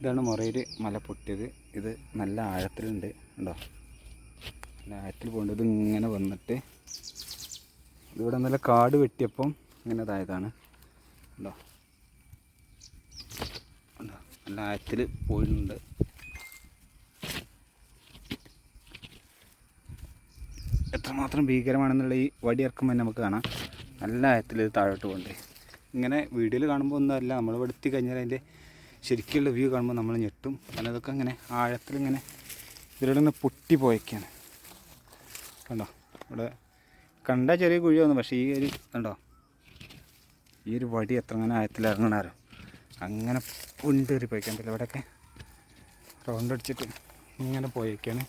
ഇതാണ് മുറയിൽ മല പൊട്ടിയത്. ഇത് നല്ല ആഴത്തിലുണ്ട് ഉണ്ടോ നല്ല ആഴത്തിൽ പോകേണ്ടത് ഇങ്ങനെ വന്നിട്ട് ഇവിടെ നല്ല കാട് വെട്ടിയപ്പം ഇങ്ങനെ ഇതായതാണ്. ഉണ്ടോ നല്ല ആഴത്തിൽ പോയിട്ടുണ്ട്. എത്രമാത്രം ഭീകരമാണെന്നുള്ള ഈ വടി ഇറക്കുമ്പോൾ തന്നെ നമുക്ക് കാണാം. നല്ല ആഴത്തിൽ താഴോട്ട് പോകണ്ടേ. ഇങ്ങനെ വീഡിയോയിൽ കാണുമ്പോൾ ഒന്നുമല്ല. നമ്മൾ ഇവിടെ എത്തി കഴിഞ്ഞാൽ അതിന്റെ ശരിക്കുള്ള വ്യൂ കാണുമ്പോൾ നമ്മൾ ഞെട്ടും. കാരണം ഇതൊക്കെ ഇങ്ങനെ ആഴത്തിൽ ഇങ്ങനെ ഇതിലൂടെ നിന്ന് പൊട്ടി പോയൊക്കെയാണ് കണ്ടോ? ഇവിടെ കണ്ട ചെറിയ കുഴിയൊന്നും പക്ഷേ ഈ ഒരു കണ്ടോ? ഈ ഒരു വടി എത്ര അങ്ങനെ ആഴത്തിൽ ഇറങ്ങണാരോ? അങ്ങനെ പുണ്ടേറി പോയിക്കണ്ടല്ലോ ഇവിടെയൊക്കെ റൗണ്ട് അടിച്ചിട്ട് ഇങ്ങനെ പോയേക്കാണ്.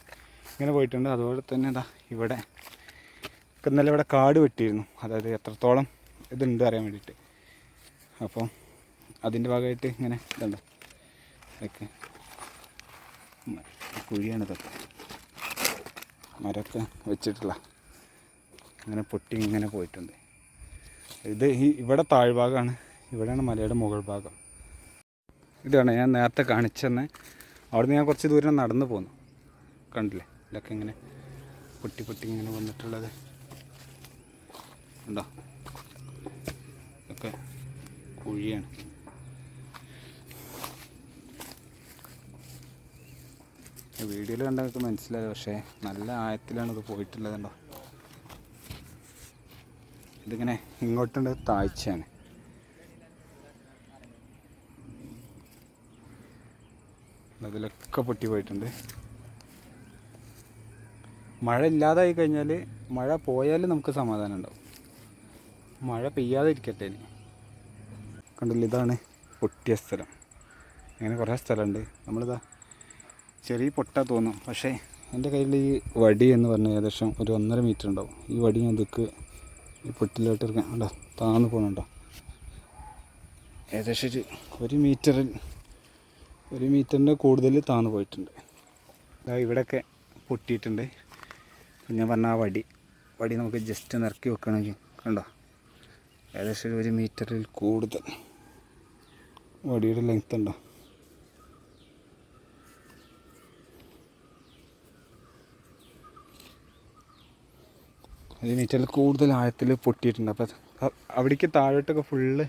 ഇങ്ങനെ പോയിട്ടുണ്ട്. അതുപോലെ തന്നെ ഇതാ ഇവിടെ ഇന്നലെ ഇവിടെ കാട് വെട്ടിയിരുന്നു. അതായത് എത്രത്തോളം ഇതുണ്ട് അറിയാൻ വേണ്ടിയിട്ട്. അപ്പോൾ അതിന്റെ ഭാഗമായിട്ട് ഇങ്ങനെ ഇതുണ്ട്? ഇതൊക്കെ കുഴിയാണ് ഇതൊക്കെ. മരമൊക്കെ വെച്ചിട്ടുള്ള അങ്ങനെ പൊട്ടി ഇങ്ങനെ പോയിട്ടുണ്ട്. ഇത് ഈ ഇവിടെ താഴ്ഭാഗമാണ് ഇവിടെയാണ് മലയുടെ മുകൾ ഭാഗം. ഇതാണ് ഞാൻ നേരത്തെ കാണിച്ചെന്ന് അവിടുന്ന് ഞാൻ കുറച്ച് ദൂരം നടന്നു പോന്നു. കണ്ടില്ലേ? ഇതൊക്കെ ഇങ്ങനെ പൊട്ടി പൊട്ടി ഇങ്ങനെ വന്നിട്ടുള്ളത്. ഉണ്ടോ? ഒക്കെ കുഴിയാണ്. വീഡിയോയിൽ കണ്ടൊക്കെ മനസ്സിലായത് പക്ഷേ നല്ല ആയത്തിലാണ് ഇത് പോയിട്ടുള്ളത് കണ്ടോ. ഇതിങ്ങനെ ഇങ്ങോട്ടുണ്ട് താഴ്ചയാണ്. അതിലൊക്കെ പൊട്ടി പോയിട്ടുണ്ട്. മഴ ഇല്ലാതായി കഴിഞ്ഞാൽ മഴ പോയാൽ നമുക്ക് സമാധാനം ഉണ്ടാവും. മഴ പെയ്യാതെ ഇരിക്കട്ടെ ഇനി. കണ്ടില്ല ഇതാണ് പൊട്ടിയ സ്ഥലം. അങ്ങനെ കുറേ സ്ഥലമുണ്ട്. നമ്മളിതാ ചെറിയ പൊട്ട തോന്നും. പക്ഷേ എന്റെ കയ്യിൽ ഈ വടി എന്ന് പറഞ്ഞാൽ ഏകദേശം ഒരു ഒന്നര മീറ്റർ ഉണ്ടാവും. ഈ വടി ഞാൻ ഇതൊക്കെ ഈ പൊട്ടിലോട്ട് ഇറക്കാൻ ഉണ്ടോ താന്ന് പോകണുണ്ടോ ഏകദേശം ഒരു ഒരു മീറ്ററിൽ ഒരു മീറ്ററിന്റെ കൂടുതൽ താന്ന് പോയിട്ടുണ്ട്. അതാ ഇവിടെയൊക്കെ പൊട്ടിയിട്ടുണ്ട്. ഞാൻ പറഞ്ഞ ആ വടി വടി നമുക്ക് ജസ്റ്റ് നിറക്കി വെക്കണമെങ്കിൽ കണ്ടോ ഏകദേശം ഒരു മീറ്ററിൽ കൂടുതൽ വടിയുടെ ലെങ്ത് ഉണ്ടോ. ഒരു മീറ്ററിൽ കൂടുതൽ ആഴത്തിൽ പൊട്ടിയിട്ടുണ്ട്. അപ്പോൾ അവിടേക്ക് താഴോട്ടൊക്കെ ഫുള്ള്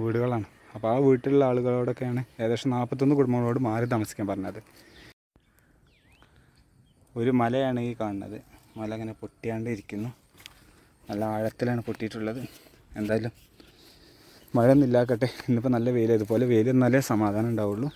വീടുകളാണ്. അപ്പോൾ ആ വീട്ടിലുള്ള ആളുകളോടൊക്കെയാണ് ഏകദേശം നാൽപ്പത്തൊന്ന് കുടുംബങ്ങളോട് മാറി താമസിക്കാൻ പറഞ്ഞത്. ഒരു മലയാണ് ഈ കാണുന്നത്. മല ഇങ്ങനെ പൊട്ടിയാണ്ട് ഇരിക്കുന്നു. നല്ല ആഴത്തിലാണ് പൊട്ടിയിട്ടുള്ളത്. എന്തായാലും മഴ ഒന്നും ഇല്ലാക്കട്ടെ. ഇന്നിപ്പോൾ നല്ല വെയിൽ ഇതുപോലെ വെയിൽ എന്നാലേ സമാധാനം ഉണ്ടാവുള്ളൂ.